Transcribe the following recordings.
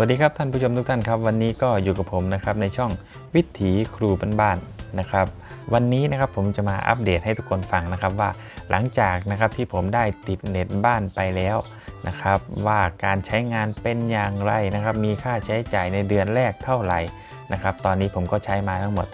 วัสดีครับท่านผู้ชมทุกท่านครับ วันนี้ก็อยู่กับผมนะครับในช่องวิถีครูบ้านๆนะครับ วันนี้นะครับผมจะมาอัปเดตให้ทุกคนฟังนะครับว่าหลังจากนะครับที่ผมได้ติดเน็ตบ้านไปแล้วนะครับว่าการใช้งานเป็นอย่างไรนะครับมีค่าใช้จ่ายในเดือนแรกเท่าไหร่นะครับตอนนี้ผมก็ใช้มาทั้งหมด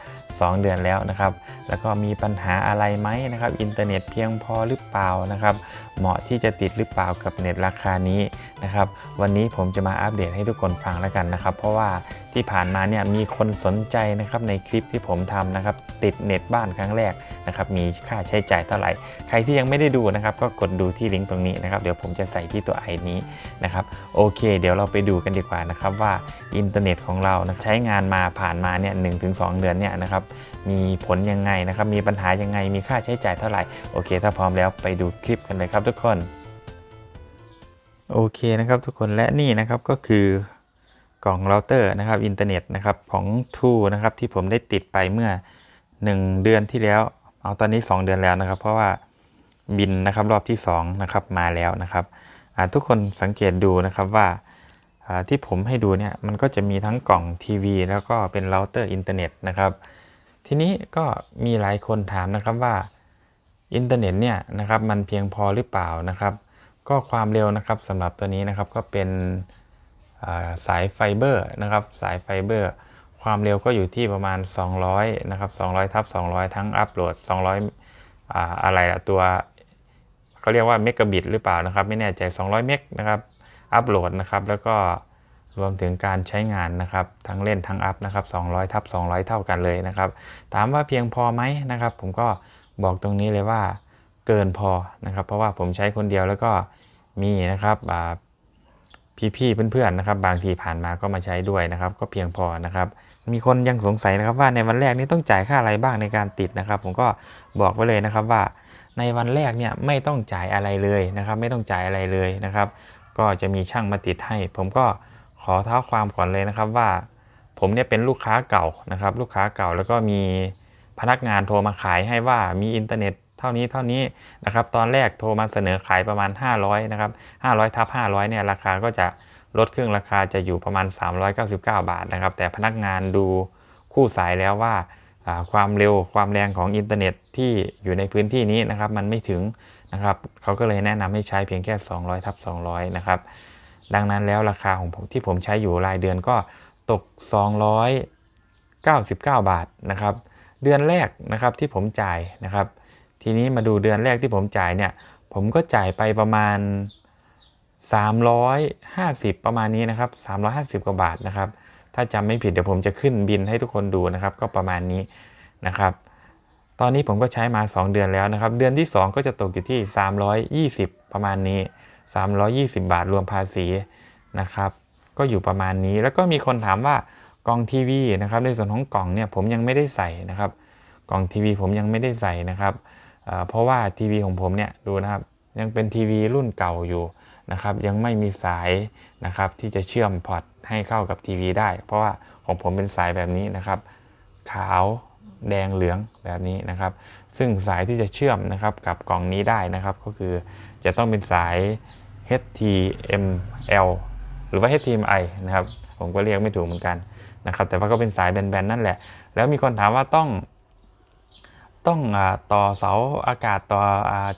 2 เดือนแล้วนะครับ แล้วก็มีปัญหาอะไรไหมนะครับ อินเทอร์เน็ตเพียงพอหรือเปล่านะครับ เหมาะที่จะติดหรือเปล่ากับเน็ตราคานี้นะครับ วันนี้ผมจะมาอัปเดตให้ทุกคนฟังแล้วกันนะครับ เพราะว่าที่ผ่านมาเนี่ยมีคนสนใจนะครับในคลิปที่ผมทำนะครับ ติดเน็ตบ้านครั้งแรกนะครับ มีค่าใช้จ่ายเท่าไหร่ ใครที่ยังไม่ได้ดูนะครับ ก็กดดูที่ลิงก์ตรงนี้นะครับ เดี๋ยวผมจะใส่ที่ตัวไอนี้นะครับโอเค เดี๋ยวเราไปดูกันดีกว่านะครับว่าอินเทอร์เน็ตของเราใช้งานมาผ่านมาเนี่ยหถึงสเดือนเนี่ยนะครับมีผลยังไงนะครับ มีปัญหายังไง มีค่าใช้จ่ายเท่าไหร่ โอเค ถ้าพร้อมแล้วไปดูคลิปกันเลยครับทุกคน โอเคนะครับทุกคนและนี่นะครับก็คือกล่องเราเตอร์นะครับอินเทอร์เน็ตนะครับของทูนะครับที่ผมได้ติดไปเมื่อ 1 เดือนที่แล้ว เอาตอนนี้ 2 เดือนแล้วนะครับ เพราะว่าบินนะครับรอบที่2นะครับมาแล้วนะครับทุกคนสังเกตดูนะครับว่าที่ผมให้ดูเนี่ยมันก็จะมีทั้งกล่องทีวีแล้วก็เป็นเราเตอร์อินเทอร์เน็ตนะครับ ทีนี้ก็มีหลายคนถามนะครับว่าอินเทอร์เน็ตเนี่ยนะครับมันเพียงพอหรือเปล่านะครับ ก็ความเร็วนะครับสำหรับตัวนี้นะครับก็เป็นสายไฟเบอร์นะครับ สายไฟเบอร์ ความเร็วก็อยู่ที่ประมาณ 200นะครับ200ทับ200 ทั้งอัปโหลด 200อ่าอะไรละตัวเขาเรียกว่าเมกะบิตหรือเปล่านะครับ ไม่แน่ใจ 200 เมกนะครับอัปโหลดนะครับแล้วก็ รวมถึงการใช้งานนะครับทั้งเล่นทั้งอัพนะครับ200ทับ200 เท่ากันเลยนะครับ ถามว่าเพียงพอไหมนะครับ ผมก็บอกตรงนี้เลยว่าเกินพอนะครับ เพราะว่าผมใช้คนเดียวแล้วก็มีนะครับพี่ๆเพื่อนๆนะครับ บางทีผ่านมาก็มาใช้ด้วยนะครับ ก็เพียงพอนะครับ มีคนยังสงสัยนะครับว่าในวันแรกนี้ต้องจ่ายค่าอะไรบ้างในการติดนะครับ ผมก็บอกไว้เลยนะครับว่าในวันแรกเนี่ยไม่ต้องจ่ายอะไรเลยนะครับ ไม่ต้องจ่ายอะไรเลยนะครับ ก็จะมีช่างมาติดให้ ผมก็ ขอเท้าความก่อนเลยนะครับว่า ผมเนี่ยเป็นลูกค้าเก่านะครับ ลูกค้าเก่าแล้วก็มีพนักงานโทรมาขายให้ว่ามีอินเทอร์เน็ตเท่านี้เท่านี้นะครับตอนแรกโทรมาเสนอขายประมาณ 500นะครับ500ทับ500เนี่ยราคาก็จะลดครึ่งราคาจะอยู่ประมาณ 399 บาทนะครับ แต่พนักงานดูคู่สายแล้วว่าความเร็วความแรงของอินเทอร์เน็ตที่อยู่ในพื้นที่นี้นะครับ มันไม่ถึงนะครับเขาก็เลยแนะนำให้ใช้เพียงแค่ 200ทับ200 นะครับ ดังนั้นแล้วราคาของผมที่ผมใช้อยู่รายเดือนก็ตก 299 บาทนะครับเดือนแรกนะครับที่ผมจ่ายนะครับ ทีนี้มาดูเดือนแรกที่ผมจ่ายเนี่ยผมก็จ่ายไปประมาณ 350 ประมาณนี้นะครับ350 กว่าบาทนะครับ ถ้าจำไม่ผิดเดี๋ยวผมจะขึ้นบินให้ทุกคนดูนะครับ ก็ประมาณนี้นะครับ ตอนนี้ผมก็ใช้มา 2 เดือนแล้วนะครับ เดือนที่ 2 ก็จะตกอยู่ที่ 320 ประมาณนี้ 320 บาทรวมภาษีนะครับ ก็อยู่ประมาณนี้แล้วก็มีคนถามว่ากล่องทีวีนะครับในส่วนของกล่องเนี่ยผมยังไม่ได้ใส่นะครับ กล่องทีวีผมยังไม่ได้ใส่นะครับเพราะว่าทีวีของผมเนี่ยดูนะครับยังเป็นทีวีรุ่นเก่าอยู่นะครับยังไม่มีสายนะครับที่จะเชื่อมพอร์ตให้เข้ากับทีวีได้ เพราะว่าของผมเป็นสายแบบนี้นะครับ ขาวแดงเหลืองแบบนี้นะครับ ซึ่งสายที่จะเชื่อมนะครับกับกล่องนี้ได้นะครับ ก็คือจะต้องเป็นสาย HTML หรือว่า HDMI นะครับผมก็เรียกไม่ถูกเหมือนกันนะครับแต่ว่าก็เป็นสายแบนๆนั่นแหละ แล้วมีคนถามว่าต้อง ต้องต่อเสาอากาศต่อ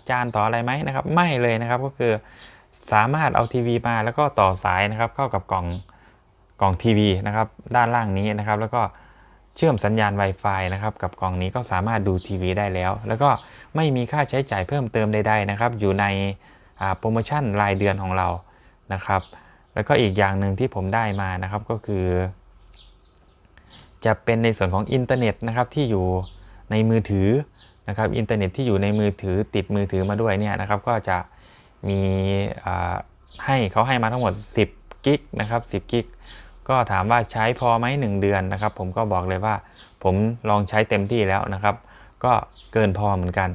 จานต่ออะไรไหมนะครับ ไม่เลยนะครับก็คือสามารถเอาทีวีมาแล้วก็ต่อสายนะครับเข้ากับกล่องกล่องทีวีนะครับด้านล่างนี้นะครับ แล้วก็เชื่อมสัญญาณ Wi-Fi นะครับกับกล่องนี้ก็สามารถดูทีวีได้แล้ว แล้วก็ไม่มีค่าใช้จ่ายเพิ่มเติมใดๆนะครับ อยู่ใน โปรโมชั่นรายเดือนของเรานะครับ แล้วก็อีกอย่างหนึ่งที่ผมได้มานะครับก็คือ จะเป็นในส่วนของอินเทอร์เน็ตนะครับที่อยู่ในมือถือนะครับอินเทอร์เน็ตที่อยู่ในมือถือติดมือถือมาด้วยเนี่ยนะครับก็จะมีให้เขาให้มาทั้งหมด 10 กิกนะครับ 10 กิก ก็ถามว่าใช้พอไหม1 เดือนนะครับ ผมก็บอกเลยว่าผมลองใช้เต็มที่แล้วนะครับ ก็เกินพอเหมือนกัน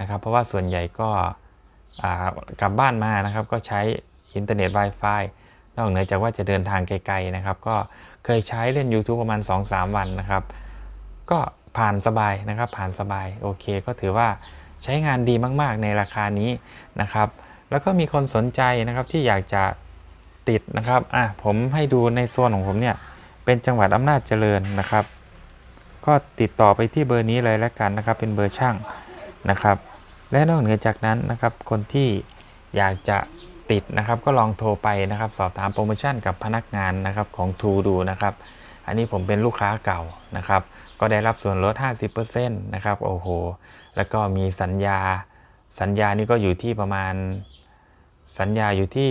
นะครับ เพราะว่าส่วนใหญ่ก็ กลับบ้านมานะครับก็ใช้อินเทอร์เน็ต Wi-Fi นอกเหนือจากว่าจะเดินทางไกลๆนะครับ ก็เคยใช้เล่น YouTube ประมาณ 2-3 วันนะครับ ก็ผ่านสบายนะครับ ผ่านสบายโอเค ก็ถือว่าใช้งานดีมากๆในราคานี้นะครับ แล้วก็มีคนสนใจนะครับที่อยากจะติดนะครับอะผมให้ดูในโซนของผมเนี่ยเป็นจังหวัดอำนาจเจริญนะครับ ก็ติดต่อไปที่เบอร์นี้เลยแล้วกันนะครับ เป็นเบอร์ช่างนะครับ และนอกเหนือจากนั้นนะครับ คนที่อยากจะติดนะครับ ก็ลองโทรไปนะครับ สอบถามโปรโมชั่นกับพนักงานนะครับของทูดูนะครับ อันนี้ผมเป็นลูกค้าเก่านะครับ ก็ได้รับส่วนลด 50%นะครับ โอ้โห แล้วก็มีสัญญา สัญญานี่ก็อยู่ที่ประมาณ สัญญาอยู่ที่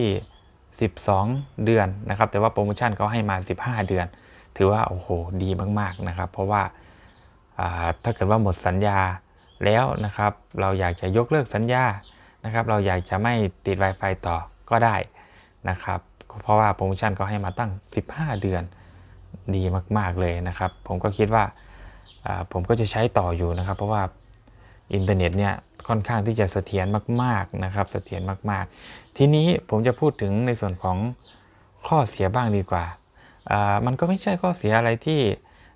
12 เดือนนะครับ แต่ว่าโปรโมชั่นเขาให้มา 15 เดือน ถือว่าโอ้โห ดีมากๆนะครับ เพราะว่าอ่าถ้าเกิดว่าหมดสัญญา แล้วนะครับเราอยากจะยกเลิกสัญญานะครับเราอยากจะไม่ติด Wi-Fi ต่อก็ได้นะครับเพราะว่าโปรโมชั่นก็ให้มาตั้ง 15 เดือนดีมากๆเลยนะครับ ผมก็คิดว่าผมก็จะใช้ต่ออยู่นะครับ เพราะว่าอินเทอร์เน็ตเนี่ยค่อนข้างที่จะเสถียรมากๆนะครับเสถียรมากๆ ทีนี้ผมจะพูดถึงในส่วนของข้อเสียบ้างดีกว่า มันก็ไม่ใช่ข้อเสียอะไรที่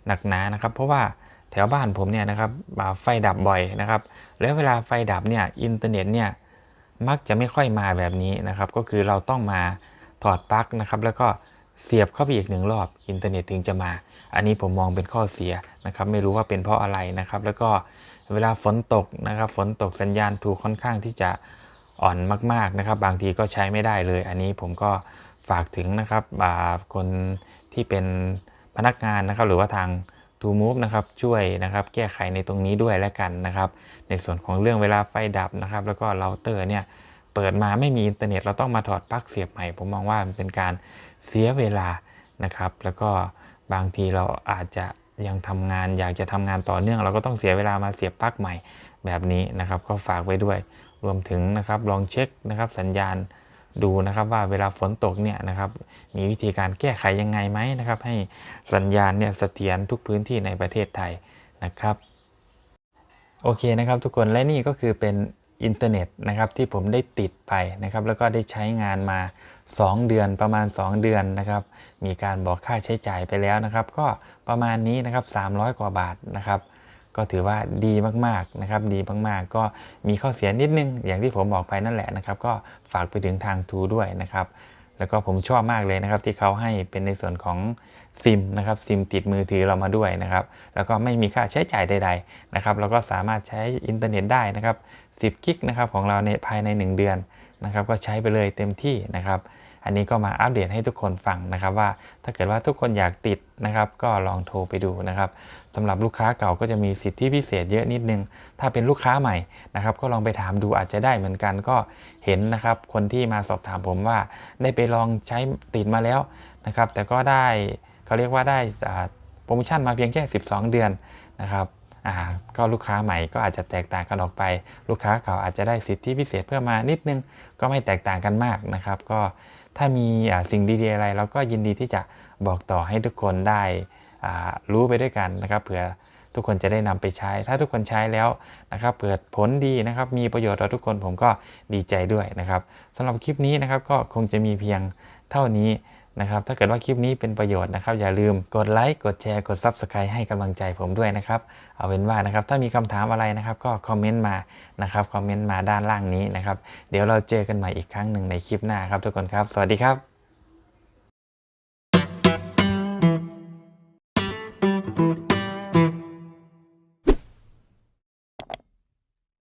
หนักหนานะครับ เพราะว่า แถวบ้านผมเนี่ยนะครับไฟดับบ่อยนะครับ แล้วเวลาไฟดับเนี่ยอินเทอร์เน็ตเนี่ยมักจะไม่ค่อยมาแบบนี้นะครับ ก็คือเราต้องมาถอดปลั๊กนะครับ แล้วก็เสียบเข้าไปอีกหนึ่งรอบอินเทอร์เน็ตถึงจะมา อันนี้ผมมองเป็นข้อเสียนะครับ ไม่รู้ว่าเป็นเพราะอะไรนะครับ แล้วก็เวลาฝนตกนะครับ ฝนตกสัญญาณถูกค่อนข้างที่จะอ่อนมาก ๆนะครับ บางทีก็ใช้ไม่ได้เลย อันนี้ผมก็ฝากถึงนะครับอ่าคนที่เป็นพนักงานนะครับ หรือว่าทาง ทูมูฟนะครับช่วยนะครับแก้ไขในตรงนี้ด้วยแล้วกันนะครับ ในส่วนของเรื่องเวลาไฟดับนะครับ แล้วก็เราเตอร์เนี่ยเปิดมาไม่มีอินเทอร์เน็ตเราต้องมาถอดปลั๊กเสียบใหม่ผมมองว่ามันเป็นการเสียเวลานะครับ แล้วก็บางทีเราอาจจะยังทำงานอยากจะทำงานต่อเนื่อง เราก็ต้องเสียเวลามาเสียบปลั๊กใหม่แบบนี้นะครับ ก็ฝากไว้ด้วยรวมถึงนะครับลองเช็คนะครับสัญญาณ ดูนะครับว่าเวลาฝนตกเนี่ยนะครับมีวิธีการแก้ไขยังไงไหมนะครับ ให้สัญญาณเนี่ยเสถียรทุกพื้นที่ในประเทศไทยนะครับโอเคนะครับทุกคนและนี่ก็คือเป็นอินเทอร์เน็ตนะครับที่ผมได้ติดไปนะครับแล้วก็ได้ใช้งานมา 2 เดือนประมาณ 2 เดือนนะครับมีการบอกค่าใช้จ่ายไปแล้วนะครับ ก็ประมาณนี้นะครับ300 กว่าบาทนะครับ ก็ถือว่าดีมากๆนะครับดีมากๆ ก็มีข้อเสียนิดนึง อย่างที่ผมบอกไปนั่นแหละนะครับ ก็ฝากไปถึงทางทูด้วยนะครับ แล้วก็ผมชอบมากเลยนะครับ ที่เขาให้เป็นในส่วนของซิมนะครับซิมติดมือถือเรามาด้วยนะครับ แล้วก็ไม่มีค่าใช้จ่ายใด ๆนะครับเราก็สามารถใช้อินเทอร์เน็ตได้นะครับ10กิกนะครับของเราในภายใน 1 เดือนนะครับ ก็ใช้ไปเลยเต็มที่นะครับ อันนี้ก็มาอัปเดตให้ทุกคนฟังนะครับว่าถ้าเกิดว่าทุกคนอยากติดนะครับ ก็ลองโทรไปดูนะครับสำหรับลูกค้าเก่าก็จะมีสิทธิพิเศษเยอะนิดนึง ถ้าเป็นลูกค้าใหม่นะครับ ก็ลองไปถามดูอาจจะได้เหมือนกันก็เห็นนะครับ คนที่มาสอบถามผมว่า ได้ไปลองใช้ติดมาแล้วนะครับ แต่ก็ได้เขาเรียกว่าได้โปรโมชั่นมาเพียงแค่ 12 เดือนนะครับอ่าก็ลูกค้าใหม่ก็อาจจะแตกต่างกันออกไป ลูกค้าเก่าอาจจะได้สิทธิพิเศษเพิ่มมานิดนึง ก็ไม่แตกต่างกันมากนะครับ ก็ ถ้ามีสิ่งดีๆอะไร เราก็ยินดีที่จะบอกต่อให้ทุกคนได้รู้ไปด้วยกันนะครับ เผื่อทุกคนจะได้นำไปใช้ ถ้าทุกคนใช้แล้วนะครับเกิดผลดีนะครับ มีประโยชน์ต่อทุกคนผมก็ดีใจด้วยนะครับสำหรับคลิปนี้นะครับก็คงจะมีเพียงเท่านี้ นะครับ ถ้าเกิดว่าคลิปนี้เป็นประโยชน์นะครับ อย่าลืมกดไลค์ กดแชร์ กด Subscribe ให้กำลังใจผมด้วยนะครับ เอาเป็นว่านะครับ ถ้ามีคำถามอะไรนะครับ ก็คอมเมนต์มานะครับ คอมเมนต์มาด้านล่างนี้นะครับ เดี๋ยวเราเจอกันใหม่อีกครั้งหนึ่งในคลิปหน้าครับทุกคนครับ สวัสดีครับ